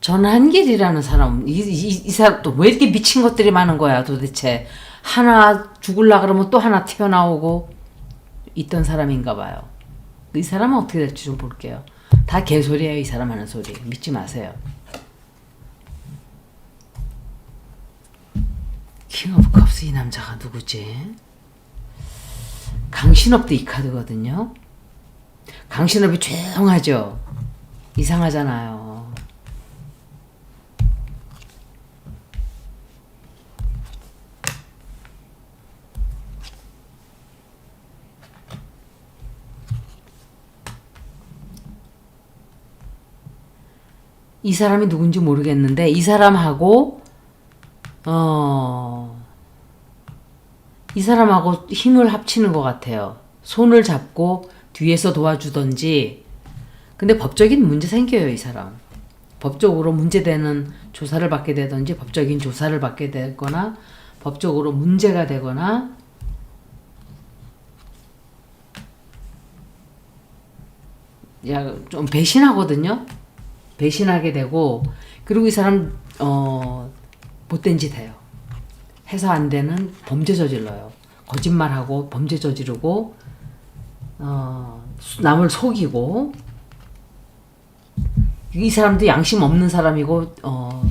전한길이라는 사람 이, 이, 이 사람 또 왜 이렇게 미친 것들이 많은 거야 도대체? 하나 죽을라 그러면 또 하나 튀어나오고 있던 사람인가 봐요. 이 사람은 어떻게 될지 좀 볼게요. 다 개소리예요 이 사람 하는 소리. 믿지 마세요. 킹 오브 컵스 이 남자가 누구지? 강신업도 이 카드거든요. 강신업이 조용하죠. 이상하잖아요 이 사람이 누군지 모르겠는데 이 사람하고 어. 이 사람하고 힘을 합치는 것 같아요. 손을 잡고 뒤에서 도와주던지. 근데 법적인 문제 생겨요, 이 사람. 법적으로 문제되는 조사를 받게 되든지, 법적인 조사를 받게 되거나, 법적으로 문제가 되거나, 야, 좀 배신하거든요? 배신하게 되고, 그리고 이 사람, 어, 못된 짓 해요. 해서 안 되는 범죄 저질러요. 거짓말하고 범죄 저지르고, 어, 남을 속이고, 이 사람도 양심 없는 사람이고, 어,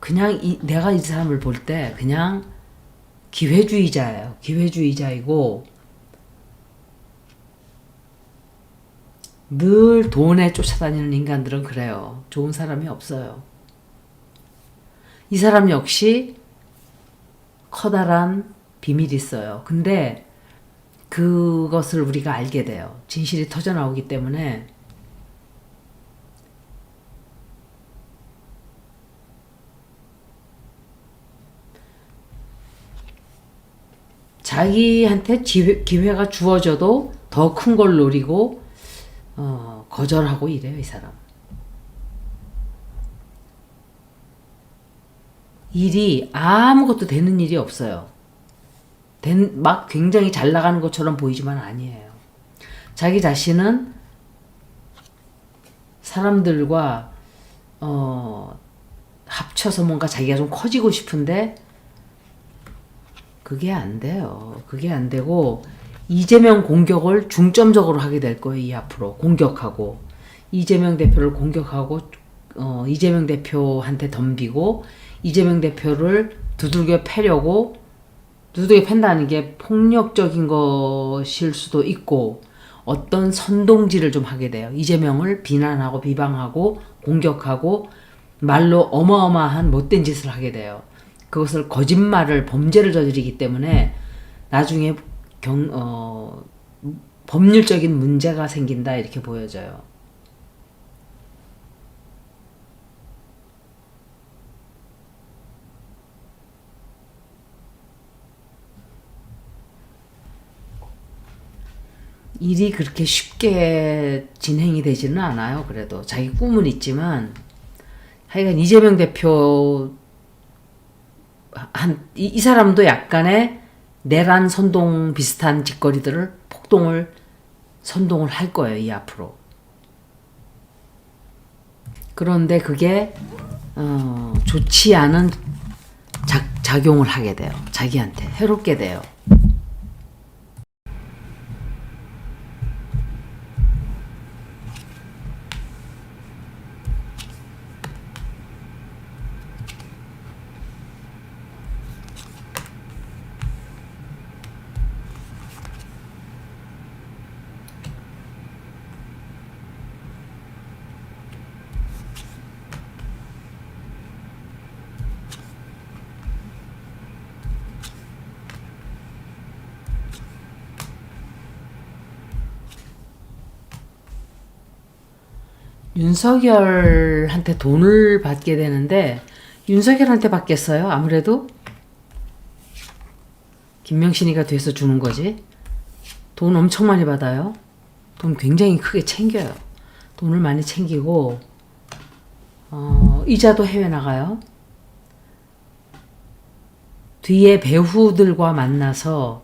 그냥 이, 내가 이 사람을 볼 때 그냥 기회주의자예요. 기회주의자이고, 늘 돈에 쫓아다니는 인간들은 그래요. 좋은 사람이 없어요. 이 사람 역시 커다란 비밀이 있어요. 근데 그것을 우리가 알게 돼요. 진실이 터져 나오기 때문에 자기한테 기회, 기회가 주어져도 더 큰 걸 노리고 어, 거절하고 이래요, 이 사람. 일이 아무것도 되는 일이 없어요. 된, 막 굉장히 잘 나가는 것처럼 보이지만 아니에요. 자기 자신은 사람들과 어, 합쳐서 뭔가 자기가 좀 커지고 싶은데 그게 안 돼요. 그게 안 되고 이재명 공격을 중점적으로 하게 될 거예요. 이 앞으로 공격하고 이재명 대표를 공격하고 어, 이재명 대표한테 덤비고 이재명 대표를 두들겨 패려고 두들겨 팬다는 게 폭력적인 것일 수도 있고 어떤 선동질을 좀 하게 돼요. 이재명을 비난하고 비방하고 공격하고 말로 어마어마한 못된 짓을 하게 돼요. 그것을 거짓말을 범죄를 저지르기 때문에 나중에 경, 어, 법률적인 문제가 생긴다 이렇게 보여져요. 일이 그렇게 쉽게 진행이 되지는 않아요. 그래도 자기 꿈은 있지만 하여간 이재명 대표 한 이, 이 사람도 약간의 내란 선동 비슷한 짓거리들을 폭동을 선동을 할 거예요. 이 앞으로. 그런데 그게 어, 좋지 않은 작, 작용을 하게 돼요. 자기한테 해롭게 돼요. 윤석열한테 돈을 받게 되는데 윤석열한테 받겠어요? 아무래도 김명신이가 돼서 주는 거지. 돈 엄청 많이 받아요. 돈 굉장히 크게 챙겨요. 돈을 많이 챙기고 어, 이자도 해외 나가요. 뒤에 배우들과 만나서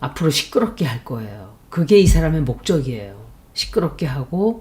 앞으로 시끄럽게 할 거예요. 그게 이 사람의 목적이에요. 시끄럽게 하고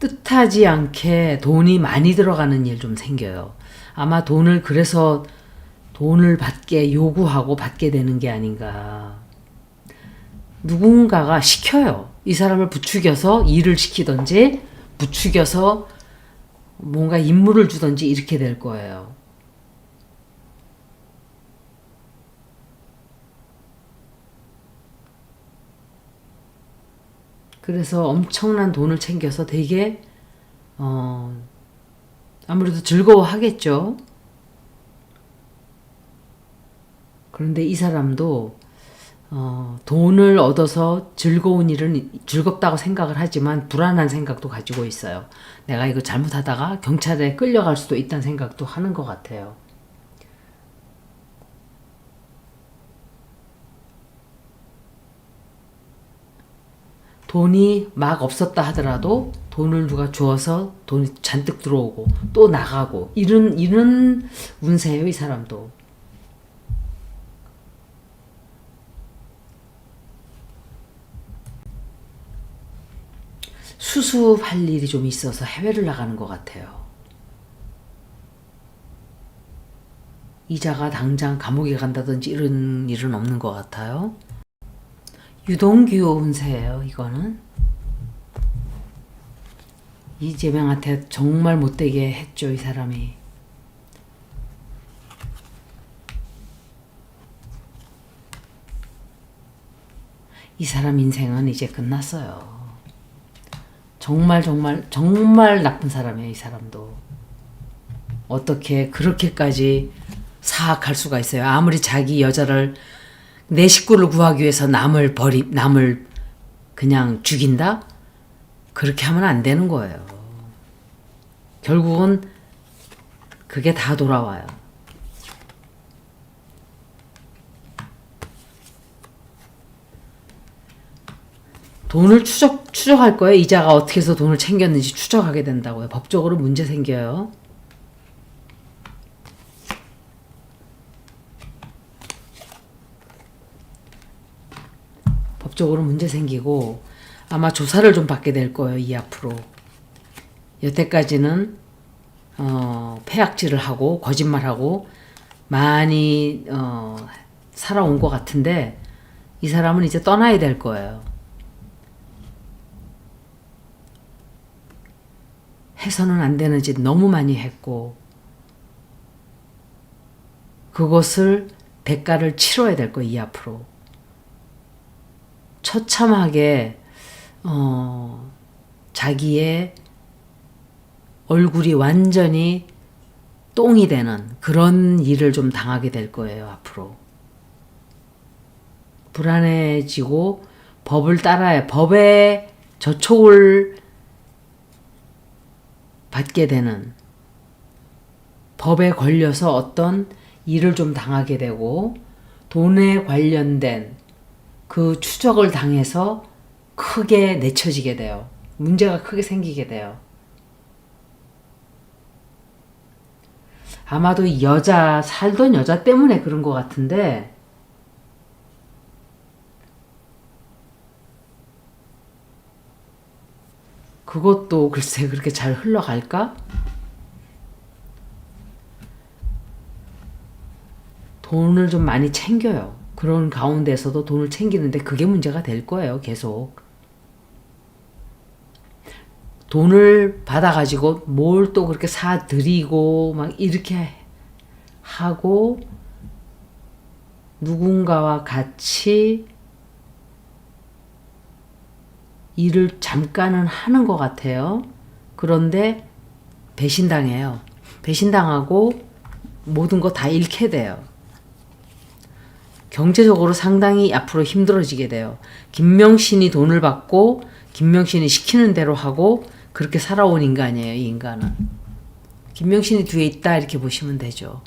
뜻하지 않게 돈이 많이 들어가는 일 좀 생겨요. 아마 돈을 그래서 돈을 받게 요구하고 받게 되는 게 아닌가. 누군가가 시켜요. 이 사람을 부추겨서 일을 시키던지 부추겨서 뭔가 임무를 주던지 이렇게 될 거예요. 그래서 엄청난 돈을 챙겨서 되게 어 아무래도 즐거워하겠죠. 그런데 이 사람도 어, 돈을 얻어서 즐거운 일은 즐겁다고 생각을 하지만 불안한 생각도 가지고 있어요. 내가 이거 잘못하다가 경찰에 끌려갈 수도 있다는 생각도 하는 것 같아요. 돈이 막 없었다 하더라도 돈을 누가 주어서 돈이 잔뜩 들어오고 또 나가고 이런 이런 운세예요 이 사람도. 수습할 일이 좀 있어서 해외를 나가는 것 같아요. 이자가 당장 감옥에 간다든지 이런 일은 없는 것 같아요. 유동규 운세예요, 이거는. 이재명한테 정말 못되게 했죠, 이 사람이. 이 사람 인생은 이제 끝났어요. 정말 정말 정말 나쁜 사람이에요, 이 사람도. 어떻게 그렇게까지 사악할 수가 있어요. 아무리 자기 여자를 내 식구를 구하기 위해서 남을 버리 남을 그냥 죽인다? 그렇게 하면 안 되는 거예요. 결국은 그게 다 돌아와요. 돈을 추적 추적할 거예요. 이자가 어떻게 해서 돈을 챙겼는지 추적하게 된다고요. 법적으로 문제 생겨요. 법적으로 문제 생기고 아마 조사를 좀 받게 될 거예요. 이 앞으로. 여태까지는 어, 폐악질을 하고 거짓말하고 많이 어, 살아온 것 같은데 이 사람은 이제 떠나야 될 거예요. 해서는 안 되는 짓 너무 많이 했고 그것을 대가를 치러야 될 거예요. 이 앞으로. 처참하게 어, 자기의 얼굴이 완전히 똥이 되는 그런 일을 좀 당하게 될 거예요, 앞으로. 불안해지고 법을 따라야 법에 저촉을 받게 되는 법에 걸려서 어떤 일을 좀 당하게 되고 돈에 관련된 그 추적을 당해서 크게 내쳐지게 돼요. 문제가 크게 생기게 돼요. 아마도 여자, 살던 여자 때문에 그런 것 같은데, 그것도 글쎄 그렇게 잘 흘러갈까? 돈을 좀 많이 챙겨요. 그런 가운데서도 돈을 챙기는데 그게 문제가 될 거예요, 계속. 돈을 받아가지고 뭘 또 그렇게 사드리고 막 이렇게 하고 누군가와 같이 일을 잠깐은 하는 것 같아요. 그런데 배신당해요. 배신당하고 모든 거 다 잃게 돼요. 경제적으로 상당히 앞으로 힘들어지게 돼요. 김명신이 돈을 받고 김명신이 시키는 대로 하고 그렇게 살아온 인간이에요, 이 인간은. 김명신이 뒤에 있다 이렇게 보시면 되죠.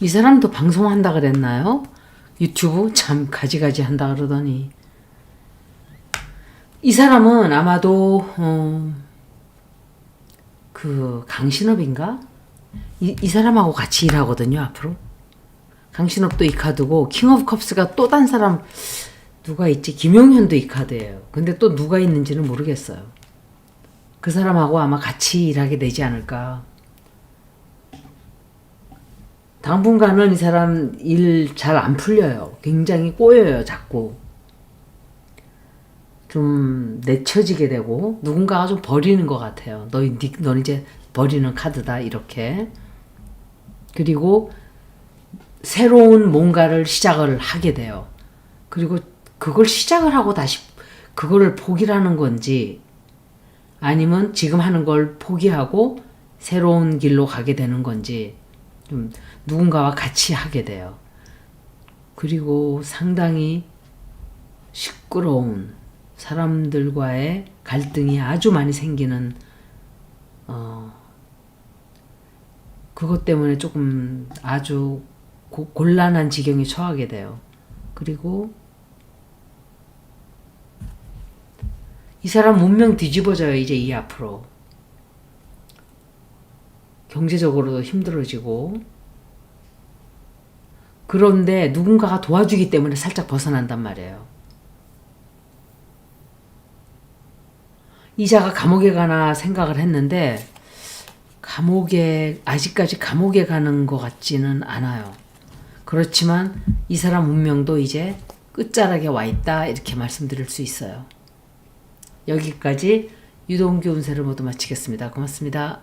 이 사람도 방송한다 그랬나요? 유튜브? 참 가지가지 한다 그러더니. 이 사람은 아마도 어, 그 강신업인가? 이, 이 사람하고 같이 일하거든요 앞으로. 강신업도 이 카드고 킹 오브 컵스가 또 딴 사람 누가 있지? 김용현도 이 카드예요. 근데 또 누가 있는지는 모르겠어요. 그 사람하고 아마 같이 일하게 되지 않을까 당분간은 이 사람 일 잘 안 풀려요. 굉장히 꼬여요, 자꾸. 좀 내쳐지게 되고 누군가가 좀 버리는 것 같아요. 너, 니- 넌 이제 버리는 카드다 이렇게. 그리고 새로운 뭔가를 시작을 하게 돼요. 그리고 그걸 시작을 하고 다시 그거를 포기하는 건지 아니면 지금 하는 걸 포기하고 새로운 길로 가게 되는 건지 좀 누군가와 같이 하게 돼요. 그리고 상당히 시끄러운 사람들과의 갈등이 아주 많이 생기는 어 그것 때문에 조금 아주 고, 곤란한 지경에 처하게 돼요. 그리고 이 사람 운명 뒤집어져요 이제 이 앞으로 경제적으로도 힘들어지고 그런데 누군가가 도와주기 때문에 살짝 벗어난단 말이에요. 이자가 감옥에 가나 생각을 했는데 감옥에 아직까지 감옥에 가는 것 같지는 않아요. 그렇지만 이 사람 운명도 이제 끝자락에 와 있다 이렇게 말씀드릴 수 있어요. 여기까지 유동규 운세를 모두 마치겠습니다. 고맙습니다.